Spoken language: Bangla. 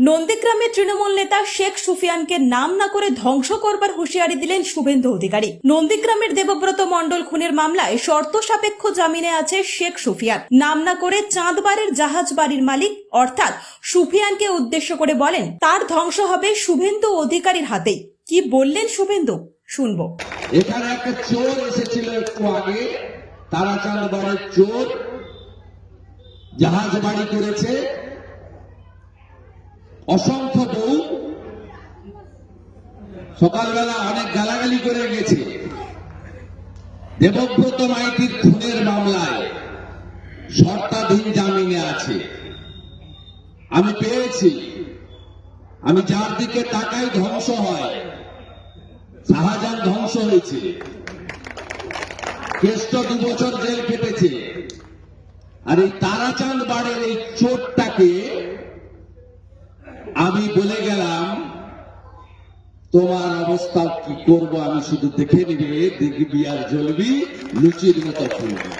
নন্দীগ্রামের তৃণমূল নেতা শেখ সুফিয়ানকে নাম না করে ধ্বংস করবার হুঁশিয়ারি দিলেন শুভেন্দু অধিকারী। নন্দীগ্রামের দেবব্রত মণ্ডল খুনের মামলায় শর্ত সাপেক্ষ জামিনে আছে শেখ সুফিয়ান। নাম না করে চাঁদবাড়ির জাহাজ বাড়ির মালিক, অর্থাৎ সুফিয়ানকে উদ্দেশ্য করে বলেন, তার ধ্বংস হবে শুভেন্দু অধিকারীর হাতেই। কি বললেন শুভেন্দু? শুনব। এখানে একটা চোর এসেছিল একটু আগে। বাড়ির চোর। জাহাজ বাড়ি করেছে। অসংখ্য বউ সকালবেলা অনেক গালাগালি করে গেছে। দেবব্রত মাইতির খুনের মামলায় শর্তাধীন জামিনে আছে। আমি পেয়েছি। আমি যার দিকে তাকাই ধ্বংস হয়। শাহজাহান ধ্বংস হয়েছে। কেষ্ট দু বছর জেল কেটেছে আর এই তারাচাঁদ বাড়ের এই চোরটাকে আমি বলে গেলাম, তোমার অবস্থা কি করব আমি শুধু দেখে নিবে, দেখবি আর জ্বলবি, লুচির মতো ফুলবি।